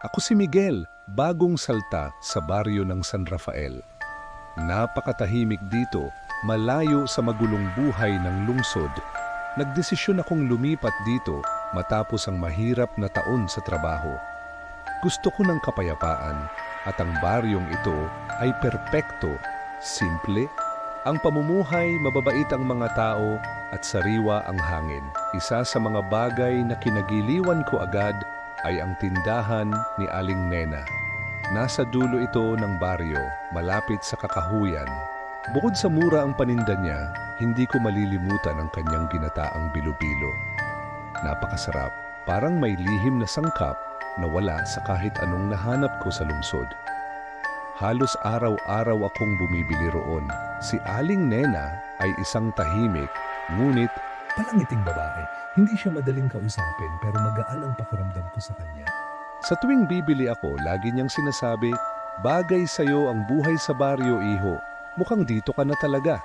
Ako si Miguel, bagong salta sa baryo ng San Rafael. Napakatahimik dito, malayo sa magulong buhay ng lungsod. Nagdesisyon akong lumipat dito matapos ang mahirap na taon sa trabaho. Gusto ko ng kapayapaan at ang baryong ito ay perpekto, simple. Ang pamumuhay, mababait ang mga tao at sariwa ang hangin. Isa sa mga bagay na kinagiliwan ko agad ay ang tindahan ni Aling Nena. Nasa dulo ito ng baryo, malapit sa kakahuyan. Bukod sa mura ang paninda niya, hindi ko malilimutan ang kanyang ginataang bilo-bilo. Napakasarap, parang may lihim na sangkap na wala sa kahit anong nahanap ko sa lungsod. Halos araw-araw akong bumibili roon. Si Aling Nena ay isang tahimik, ngunit Palangiting babae. Hindi siya madaling kausapin pero magaan ang pakiramdam ko sa kanya. sa tuwing bibili ako, lagi niyang sinasabi, Bagay sa'yo ang buhay sa baryo, iho. Mukhang dito ka na talaga.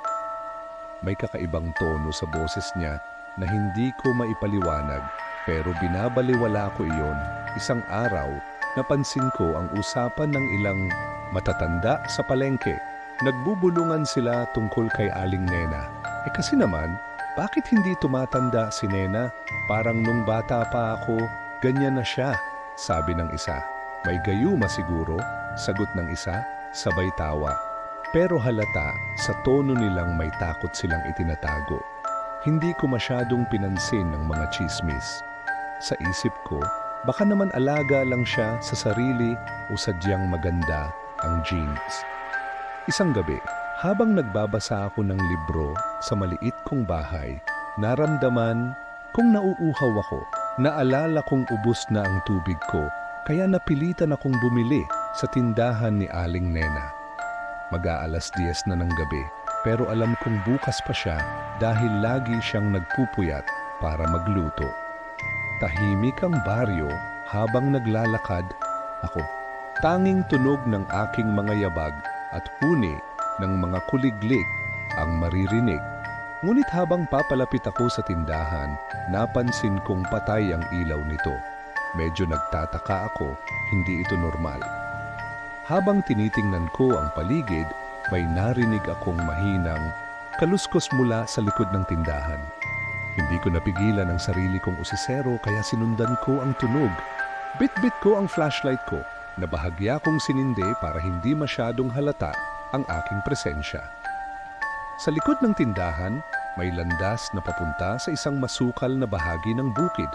May kakaibang tono sa boses niya na hindi ko maipaliwanag pero binabaliwala ko iyon. Isang araw, napansin ko ang usapan ng ilang matatanda sa palengke. Nagbubulungan sila tungkol kay Aling Nena. Eh kasi naman, bakit hindi tumatanda si Nena? Parang nung bata pa ako, ganyan na siya, sabi ng isa. May gayuma siguro, sagot ng isa, sabay tawa. Pero halata, sa tono nilang may takot silang itinatago. Hindi ko masyadong pinansin ng mga chismis. Sa isip ko, baka naman alaga lang siya sa sarili o sadyang maganda ang jeans. Isang gabi, habang nagbabasa ako ng libro sa maliit kong bahay, naramdaman kung nauuhaw ako. Naalala kong ubos na ang tubig ko, kaya napilitan akong bumili sa tindahan ni Aling Nena. Mag-aalas 10 na ng gabi, pero alam kong bukas pa siya dahil lagi siyang nagpupuyat para magluto. Tahimik ang baryo habang naglalakad ako. Tanging tunog ng aking mga yabag at huni ng mga kuliglig ang maririnig. Ngunit habang papalapit ako sa tindahan, napansin kong patay ang ilaw nito. Medyo nagtataka ako, hindi ito normal. Habang tinitingnan ko ang paligid, may narinig akong mahinang kaluskos mula sa likod ng tindahan. Hindi ko napigilan ang sarili kong usisero kaya sinundan ko ang tunog. Bit-bit ko ang flashlight ko na bahagya kong sinindi para hindi masyadong halata ang aking presensya. Sa likod ng tindahan, may landas na papunta sa isang masukal na bahagi ng bukid.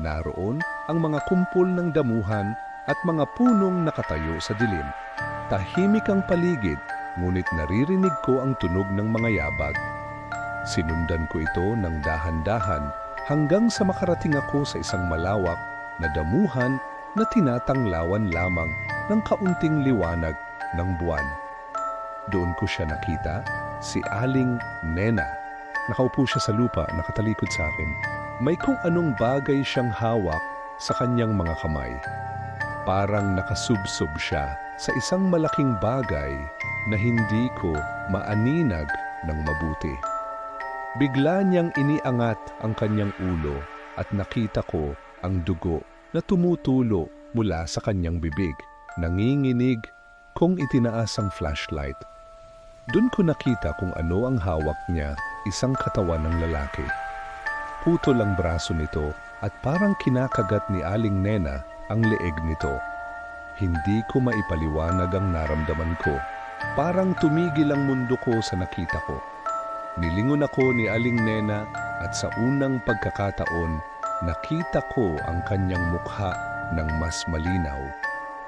Naroon ang mga kumpol ng damuhan at mga punong nakatayo sa dilim. Tahimik ang paligid, ngunit naririnig ko ang tunog ng mga yabag. Sinundan ko ito ng dahan-dahan hanggang sa makarating ako sa isang malawak na damuhan na tinatanglawan lamang ng kaunting liwanag ng buwan. Doon ko siya nakita, si Aling Nena. Nakaupo siya sa lupa, nakatalikod sa akin. May kung anong bagay siyang hawak sa kanyang mga kamay. Parang nakasubsob siya sa isang malaking bagay na hindi ko maaninag ng mabuti. Bigla niyang iniangat ang kanyang ulo at nakita ko ang dugo na tumutulo mula sa kanyang bibig. Nanginginig kung itinaas ang flashlight. Doon ko nakita kung ano ang hawak niya, isang katawan ng lalaki. Putol ang braso nito at parang kinakagat ni Aling Nena ang leeg nito. Hindi ko maipaliwanag ang naramdaman ko. Parang tumigil ang mundo ko sa nakita ko. Nilingon ako ni Aling Nena at sa unang pagkakataon, nakita ko ang kanyang mukha ng mas malinaw.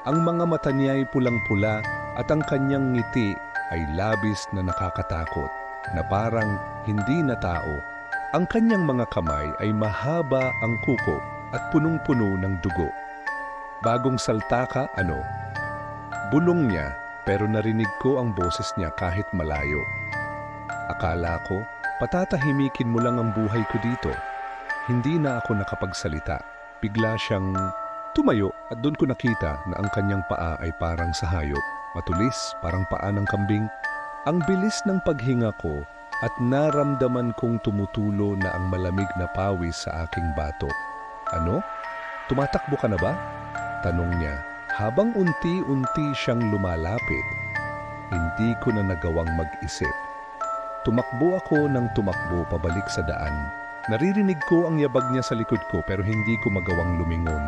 Ang mga mata niya ay pulang-pula at ang kanyang ngiti ay labis na nakakatakot na parang hindi na tao. Ang kanyang mga kamay ay mahaba ang kuko at punong-puno ng dugo. Bagong salta ka, ano? Bulong niya pero narinig ko ang boses niya kahit malayo. Akala ko, patatahimikin mo lang ang buhay ko dito. Hindi na ako nakapagsalita. Bigla siyang tumayo at doon ko nakita na ang kanyang paa ay parang sa hayop. Matulis, parang paa ng kambing. Ang bilis ng paghinga ko at naramdaman kong tumutulo na ang malamig na pawis sa aking bato. Ano? Tumatakbo ka na ba? Tanong niya, habang unti-unti siyang lumalapit, hindi ko na nagawang mag-isip. Tumakbo ako ng tumakbo pabalik sa daan. Naririnig ko ang yabag niya sa likod ko pero hindi ko magawang lumingon.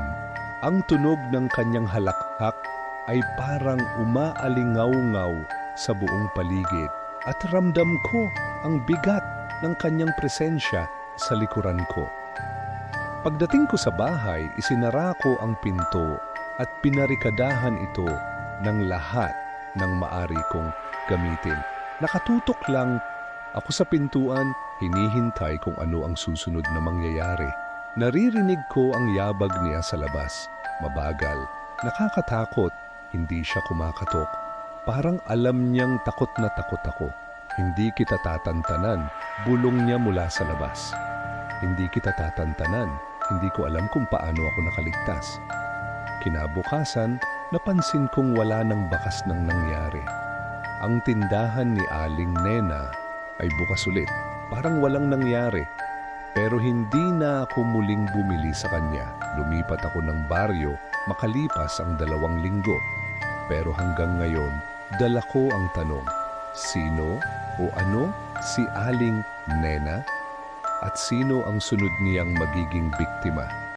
Ang tunog ng kanyang halakhak ay parang umaalingaw-ngaw sa buong paligid at ramdam ko ang bigat ng kanyang presensya sa likuran ko. Pagdating ko sa bahay, isinara ko ang pinto at pinarikadahan ito ng lahat ng maari kong gamitin. Nakatutok lang ako sa pintuan, hinihintay kung ano ang susunod na mangyayari. Naririnig ko ang yabag niya sa labas. Mabagal, nakakatakot, hindi siya kumakatok. Parang alam niyang takot na takot ako. Hindi kita tatantanan, bulong niya mula sa labas. Hindi kita tatantanan, hindi ko alam kung paano ako nakaligtas. Kinabukasan, napansin kong wala nang bakas ng nangyari. Ang tindahan ni Aling Nena ay bukas ulit. Parang walang nangyari. Pero hindi na ako muling bumili sa kanya. Lumipat ako ng baryo makalipas ang dalawang linggo. Pero hanggang ngayon, dala ko ang tanong, sino o ano si Aling Nena? At sino ang sunod niyang magiging biktima?